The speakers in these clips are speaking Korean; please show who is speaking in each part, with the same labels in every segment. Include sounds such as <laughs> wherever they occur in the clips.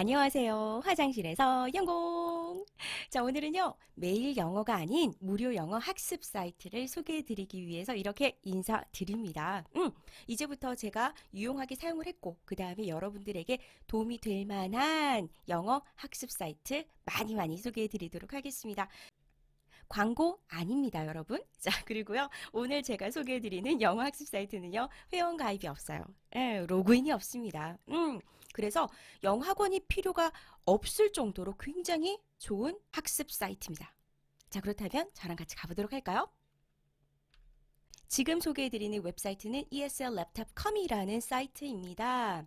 Speaker 1: 안녕하세요. 화장실에서 영공. 자, 오늘은요, 매일 영어가 아닌 무료 영어 학습 사이트를 소개해 드리기 위해서 이렇게 인사드립니다. 음, 이제부터 제가 유용하게 사용을 했고, 그 다음에 여러분들에게 도움이 될 만한 영어 학습 사이트 많이 많이 소개해 드리도록 하겠습니다. 광고 아닙니다, 여러분. <laughs> 자, 그리고요, 오늘 제가 소개해 드리는 영어 학습 사이트는요, 회원 가입이 없어요. 예, 로그인이 없습니다. 음, 그래서 영어 학원이 필요가 없을 정도로 굉장히 좋은 학습 사이트입니다. 자, 그렇다면 저랑 같이 가보도록 할까요? 지금 소개해드리는 웹사이트는 eslaptop.com이라는 사이트입니다.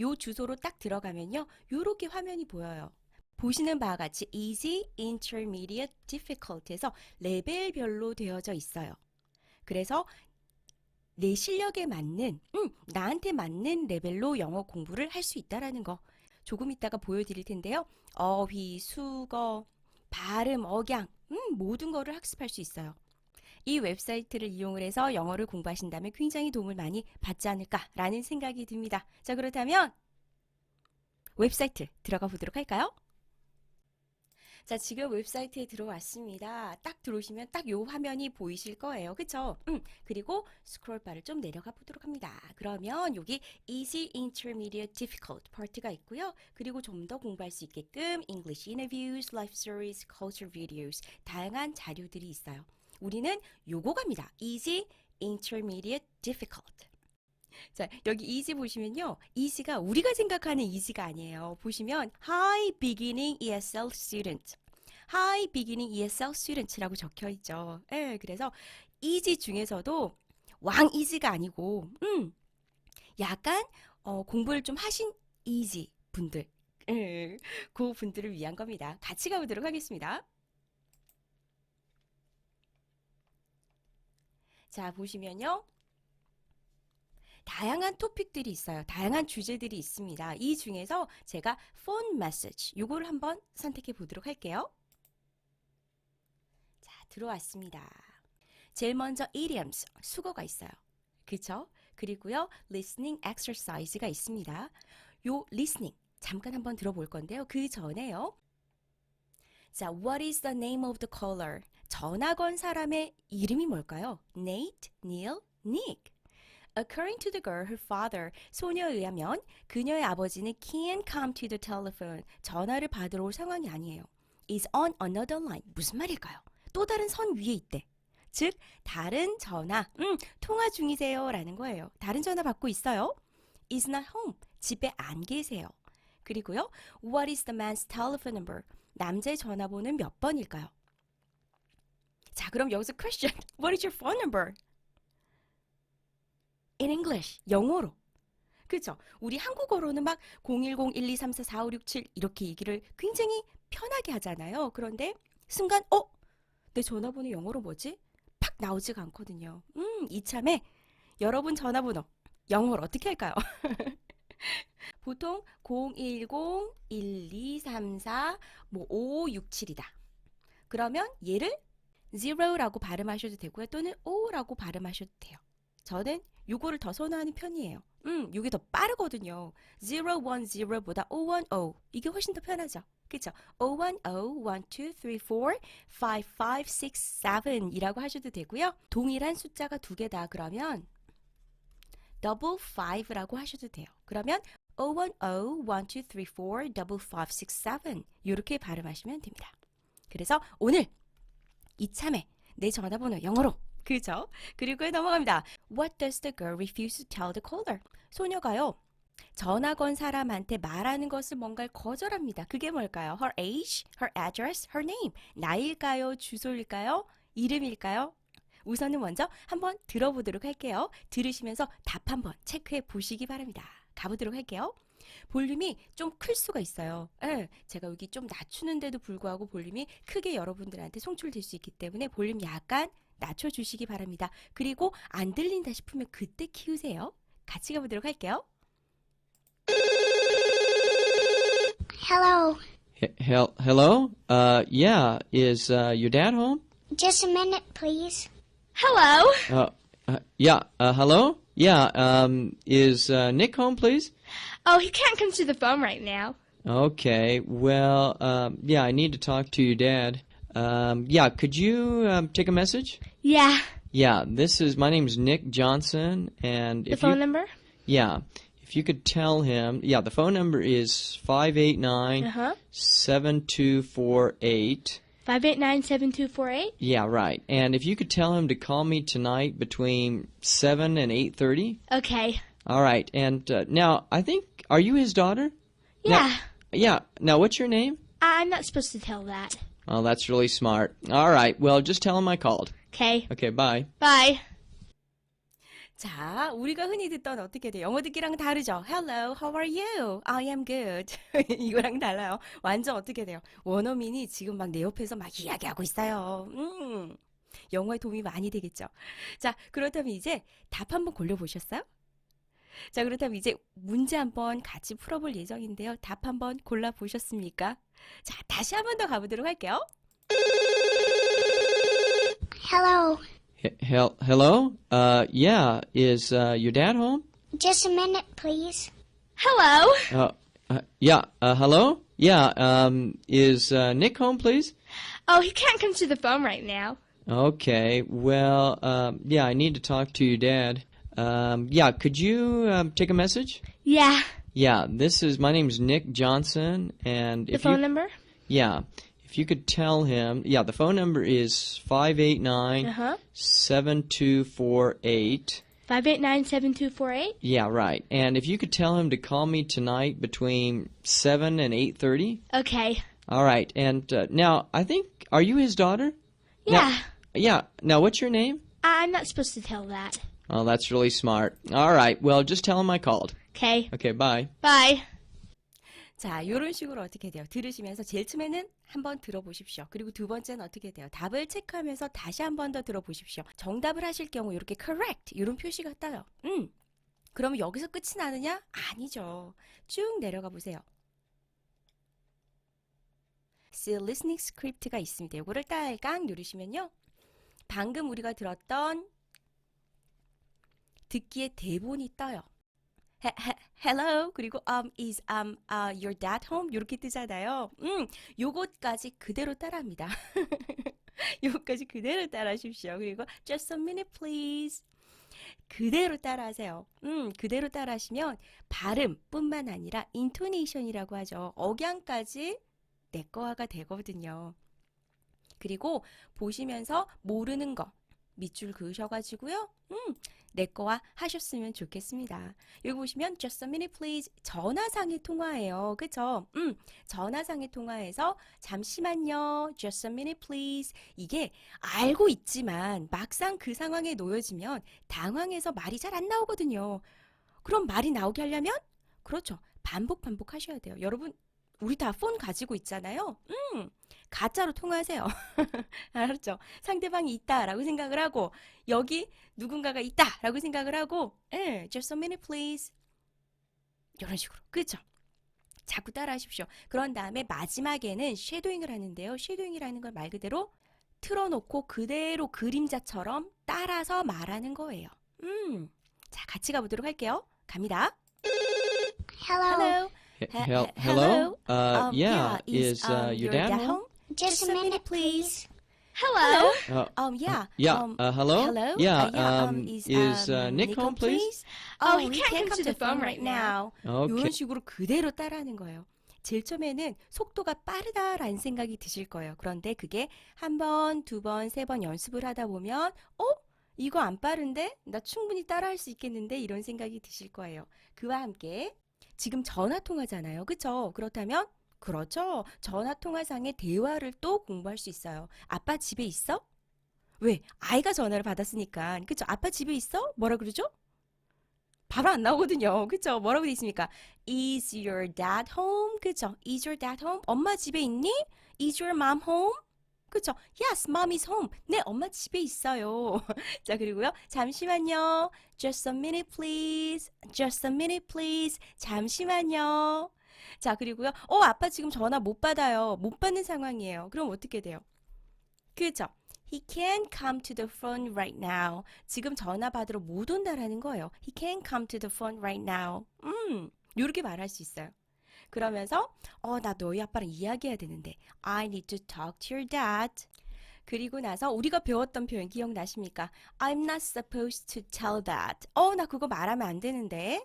Speaker 1: 요 주소로 딱 들어가면요. 요렇게 화면이 보여요. 보시는 바와 같이 easy, intermediate, difficult에서 레벨별로 되어져 있어요. 그래서 내 실력에 맞는, 음, 나한테 맞는 레벨로 영어 공부를 할 수 있다라는 거 조금 이따가 보여드릴 텐데요. 어휘, 수거, 발음, 억양, 음, 모든 거를 학습할 수 있어요. 이 웹사이트를 이용을 해서 영어를 공부하신다면 굉장히 도움을 많이 받지 않을까라는 생각이 듭니다. 자, 그렇다면 웹사이트 들어가 보도록 할까요? 자, 지금 웹사이트에 들어왔습니다. 딱 들어오시면 딱 요 화면이 보이실 거예요. 그쵸? 음, 그리고 스크롤 바를 좀 내려가 보도록 합니다. 그러면 여기 Easy, Intermediate, Difficult 파트가 있고요. 그리고 좀 더 공부할 수 있게끔 English Interviews, Life Stories, Culture Videos 다양한 자료들이 있어요. 우리는 요거 갑니다. Easy, Intermediate, Difficult. 자, 여기 easy 보시면요. easy가 우리가 생각하는 easy가 아니에요. 보시면 High Beginning ESL Student. High Beginning ESL Student라고 적혀 있죠. 예, 그래서 easy 중에서도 왕 easy가 아니고 음. 약간 어, 공부를 좀 하신 easy 분들. 예, 그 분들을 위한 겁니다. 같이 가보도록 하겠습니다. 자, 보시면요. 다양한 토픽들이 있어요. 다양한 주제들이 있습니다. 이 중에서 제가 phone message 요거를 한번 선택해 보도록 할게요. 자, 들어왔습니다. 제일 먼저 idioms 수거가 있어요. 그쵸? 그리고요, listening exercise가 있습니다. 요 listening 잠깐 한번 들어볼 건데요. 그 전에요. 자, what is the name of the caller? 전화 건 사람의 이름이 뭘까요? Nate, Neil, Nick. According to the girl, her father, 소녀에 의하면 그녀의 아버지는 can't come to the telephone. 전화를 받으러 올 상황이 아니에요. is on another line. 무슨 말일까요? 또 다른 선 위에 있대. 즉, 다른 전화, 음, 통화 중이세요. 라는 거예요. 다른 전화 받고 있어요. is not home. 집에 안 계세요. 그리고요, what is the man's telephone number? 남자의 전화번호는 몇 번일까요? 자, 그럼 여기서 question. What is your phone number? In English, 영어로. 그죠? 우리 한국어로는 막 010-1234-4567 이렇게 얘기를 굉장히 편하게 하잖아요. 그런데 순간, 어? 내 전화번호 영어로 뭐지? 팍 나오지가 않거든요. 음, 이참에 여러분 전화번호 영어로 어떻게 할까요? <laughs> 보통 010-1234, 뭐 5567이다. 그러면 얘를 zero라고 발음하셔도 되고요. 또는 o라고 발음하셔도 돼요. 저는 요거를 더 선호하는 편이에요. 음, 요게 더 빠르거든요. 010보다 010. 이게 훨씬 더 편하죠. 그쵸? 010, 1, 2, 3, 4, 5, 5, 6, 7 이라고 하셔도 되고요. 동일한 숫자가 두 개다 그러면 double 5라고 하셔도 돼요. 그러면 010, 1, 2, 3, 4, double 5, 6, 7 이렇게 발음하시면 됩니다. 그래서 오늘 이참에 내 전화번호 영어로 그죠? 그리고 넘어갑니다. What does the girl refuse to tell the caller? 소녀가요. 전화 건 사람한테 말하는 것을 뭔가를 거절합니다. 그게 뭘까요? Her age, her address, her name. 나일까요? 주소일까요? 이름일까요? 우선은 먼저 한번 들어보도록 할게요. 들으시면서 답 한번 체크해 보시기 바랍니다. 가보도록 할게요. 볼륨이 좀 클 수가 있어요. 예, 제가 여기 좀 낮추는데도 불구하고 볼륨이 크게 여러분들한테 송출될 수 있기 때문에 볼륨 약간 낮춰주시기 바랍니다. 그리고 안 들린다 싶으면 그때 키우세요. 같이 가보도록 할게요.
Speaker 2: Hello.
Speaker 3: He- hel- hello? Uh, yeah. Is uh, your dad home?
Speaker 2: Just a minute, please.
Speaker 4: Hello.
Speaker 3: Uh, uh yeah. Uh, hello? Yeah. Um, is uh, Nick home, please?
Speaker 4: Oh, he can't come to the phone right now.
Speaker 3: Okay. Well, um, yeah, I need to talk to your dad. Um, yeah, could you um, take a message?
Speaker 2: Yeah.
Speaker 3: Yeah, this is my name's Nick Johnson, and
Speaker 2: The
Speaker 3: if
Speaker 2: phone
Speaker 3: you,
Speaker 2: number?
Speaker 3: yeah, if you could tell him, yeah, the phone number is five eight nine
Speaker 2: huh.
Speaker 3: seven two four eight.
Speaker 2: 589-7248?
Speaker 3: Yeah, right. And if you could tell him to call me tonight between seven and eight thirty.
Speaker 2: Okay.
Speaker 3: All right. And uh, now, I think, are you his daughter?
Speaker 2: Yeah.
Speaker 3: Yeah. Now, what's your name?
Speaker 2: I'm not supposed to tell that.
Speaker 3: Oh, that's really smart. All right. Well, just tell him I called.
Speaker 2: Okay.
Speaker 3: Okay, bye.
Speaker 2: Bye.
Speaker 1: 자, 우리가 흔히 듣던 어떻게 돼? 영어 듣기랑 다르죠? Hello, how are you? I am good. 이거랑 달라요. 완전 어떻게 돼요? 원어민이 지금 막 내 옆에서 막 이야기하고 있어요. 음, 영어에 도움이 많이 되겠죠? 자, 그렇다면 이제 답 한번 골라보셨어요? 자, 그렇다면 이제 문제 한번 같이 풀어볼 예정인데요. 답 한번 골라보셨습니까? 자, 다시 한 번 더 가보도록 할게요.
Speaker 2: Hello.
Speaker 3: H- hel- hello? Uh, yeah. Is uh, your dad home?
Speaker 2: Just a minute, please. Hello.
Speaker 3: Uh, uh yeah. Uh, hello? Yeah. Um, is uh, Nick home, please?
Speaker 2: Oh, he can't come to the phone right now.
Speaker 3: Okay. Well, um, yeah, I need to talk to your dad. Um, yeah, could you um, take a message?
Speaker 2: Yeah.
Speaker 3: Yeah, this is my name's Nick Johnson, and
Speaker 2: The
Speaker 3: if
Speaker 2: phone
Speaker 3: you,
Speaker 2: number?
Speaker 3: yeah, if you could tell him, yeah, the phone number is five eight nine
Speaker 2: Uh-huh.
Speaker 3: seven two four eight.
Speaker 2: 589-7248?
Speaker 3: Yeah, right. And if you could tell him to call me tonight between seven and eight thirty.
Speaker 2: Okay.
Speaker 3: All right. And uh, now, I think, are you his daughter?
Speaker 2: Yeah.
Speaker 3: Yeah. Now, what's your name?
Speaker 2: I'm not supposed to tell that.
Speaker 3: Oh, that's really smart. All right. Well, just tell him I called.
Speaker 2: Okay.
Speaker 3: Okay. Bye.
Speaker 2: Bye.
Speaker 1: 자, 이런 식으로 어떻게 돼요? 들으시면서 제일 처음에는 한번 들어보십시오. 그리고 두 번째는 어떻게 돼요? 답을 체크하면서 다시 한 번 더 들어보십시오. 정답을 하실 경우 이렇게 correct 이런 표시가 떠요. 음. 그러면 여기서 끝이 나느냐? 아니죠. 쭉 내려가 보세요. See listening script가 있습니다. 이거를 딸깍 누르시면요. 방금 우리가 들었던 듣기의 대본이 떠요. he- he- hello 그리고 um is um uh, your dad home 이렇게 뜨잖아요. 음, 요것까지 그대로 따라합니다. <laughs> 요것까지 그대로 따라하십시오. 그리고 just a minute please. 그대로 따라하세요. 음, 그대로 따라하시면 발음뿐만 아니라 intonation이라고 하죠. 억양까지 내 거화가 되거든요. 그리고 보시면서 모르는 거 밑줄 그으셔가지고요. 음, 내 거와 하셨으면 좋겠습니다. 여기 보시면 just a minute please 전화상의 통화예요. 그쵸? 음, 전화상의 통화에서 잠시만요. just a minute please 이게 알고 있지만 막상 그 상황에 놓여지면 당황해서 말이 잘 안 나오거든요. 그럼 말이 나오게 하려면 그렇죠. 반복 반복 하셔야 돼요. 여러분 우리 다 폰 가지고 있잖아요. 음, 가짜로 통화하세요. <laughs> 알았죠? 상대방이 있다라고 생각을 하고 여기 누군가가 있다라고 생각을 하고 예, just a minute please 이런 식으로 그렇죠? 자꾸 따라하십시오. 그런 다음에 마지막에는 쉐도잉을 하는데요. 쉐도잉이라는 걸 말 그대로 틀어놓고 그대로 그림자처럼 따라서 말하는 거예요. 음, 자 같이 가보도록 할게요. 갑니다.
Speaker 2: Hello.
Speaker 1: Hello. He- he-
Speaker 3: hello?
Speaker 1: hello?
Speaker 3: Uh,
Speaker 1: Um,
Speaker 3: yeah. Is, uh,
Speaker 1: um,
Speaker 3: your dad home?
Speaker 2: Just, a minute, please.
Speaker 1: Hello.
Speaker 3: Uh,
Speaker 1: Um, yeah.
Speaker 3: yeah.
Speaker 1: Um,
Speaker 3: uh, hello?
Speaker 1: hello.
Speaker 3: Yeah.
Speaker 1: Uh, yeah.
Speaker 3: um,
Speaker 1: is,
Speaker 3: is, uh,
Speaker 1: um,
Speaker 3: Nick home, please?
Speaker 2: Oh, he can't come to the phone right now.
Speaker 3: Okay.
Speaker 1: 이런 식으로 그대로 따라하는 거예요. 제일 처음에는 속도가 빠르다라는 생각이 드실 거예요. 그런데 그게 한 번, 두 번, 세 번 연습을 하다 보면, 어? 이거 안 빠른데? 나 충분히 따라할 수 있겠는데? 이런 생각이 드실 거예요. 그와 함께 지금 전화 통화잖아요. 그쵸? 그렇다면, 그렇죠. 전화 통화상의 대화를 또 공부할 수 있어요. 아빠 집에 있어? 왜? 아이가 전화를 받았으니까. 그쵸? 아빠 집에 있어? 뭐라 그러죠? 바로 안 나오거든요. 그쵸? 뭐라고 돼 있습니까? Is your dad home? 그쵸? Is your dad home? 엄마 집에 있니? Is your mom home? 그쵸? Yes, mom is home. 네, 엄마 집에 있어요. <laughs> 자, 그리고요. 잠시만요. Just a minute, please. Just a minute, please. 잠시만요. 자, 그리고요. 어, 아빠 지금 전화 못 받아요. 못 받는 상황이에요. 그럼 어떻게 돼요? 그죠? He can't come to the phone right now. 지금 전화 받으러 못 온다라는 거예요. He can't come to the phone right now. 음, 이렇게 말할 수 있어요. 그러면서 어, 나 너희 아빠랑 이야기해야 되는데 I need to talk to your dad. 그리고 나서 우리가 배웠던 표현 기억나십니까? I'm not supposed to tell that. 어, 나 그거 말하면 안 되는데.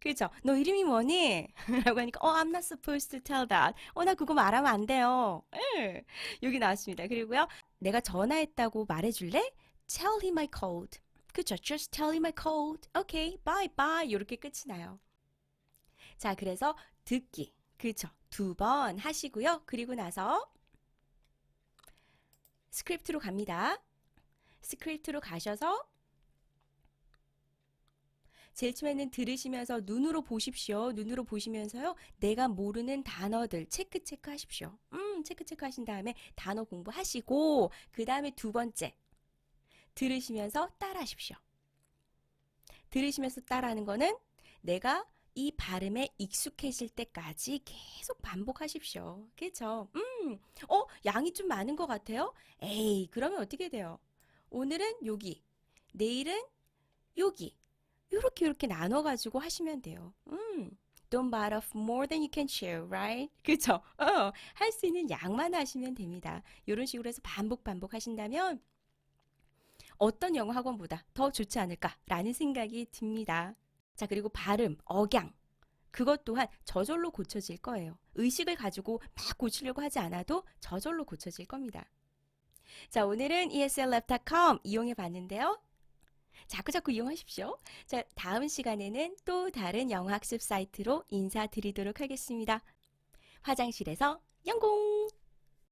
Speaker 1: 그죠? 너 이름이 뭐니? <laughs> 라고 하니까 어, I'm not supposed to tell that. 어, 나 그거 말하면 안 돼요. 예. 여기 나왔습니다. 그리고요. 내가 전화했다고 말해줄래? Tell him I called. 그쵸? Just tell him I called. Okay, bye bye. 이렇게 끝이 나요. 자, 그래서 듣기. 그쵸? 두번 하시고요. 그리고 나서 스크립트로 갑니다. 스크립트로 가셔서 제일 처음에는 들으시면서 눈으로 보십시오. 눈으로 보시면서요. 내가 모르는 단어들 체크 체크 하십시오. 음, 체크 체크 하신 다음에 단어 공부하시고 그 다음에 두 번째 들으시면서 따라하십시오. 들으시면서 따라하는 거는 내가 이 발음에 익숙해질 때까지 계속 반복하십시오. 그렇죠? 음, 어, 양이 좀 많은 것 같아요? 에이, 그러면 어떻게 돼요? 오늘은 여기, 내일은 여기. 요렇게 요렇게 나눠 가지고 하시면 돼요. 음, don't off more than you can chew, right? <laughs> 그쵸? 어, 할 수 있는 양만 하시면 됩니다. 이런 식으로 해서 반복 반복 하신다면 어떤 영어 학원보다 더 좋지 않을까라는 생각이 듭니다. 자, 그리고 발음, 억양. 그것 또한 저절로 고쳐질 거예요. 의식을 가지고 막 고치려고 하지 않아도 저절로 고쳐질 겁니다. 자, 오늘은 E eslab.com 이용해 봤는데요. 자꾸자꾸 이용하십시오. 자, 다음 시간에는 또 다른 영어 학습 사이트로 인사드리도록 하겠습니다. 화장실에서 영공!